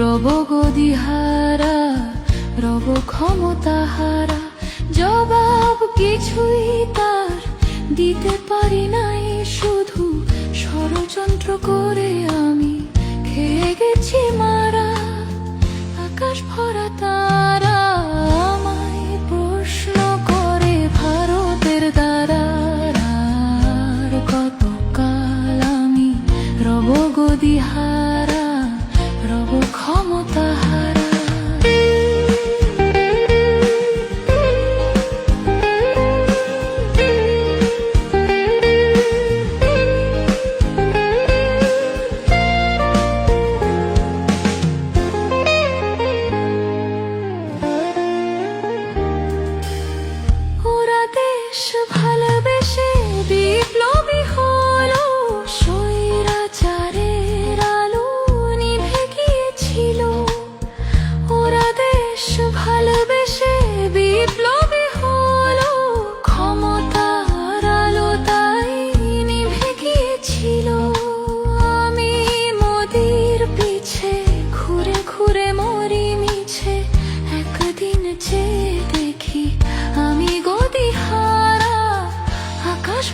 রব গদিহারা, রব ক্ষমতাহারা। জবাব কিছুই তার দিতে পারি নাই, শুধু ষড়যন্ত্র করে আমি খেয়ে গেছি মারা। আকাশ ভরা তারা আমায় প্রশ্ন করে, ভারতের দ্বারা কতকাল আমি রব গদিহারা।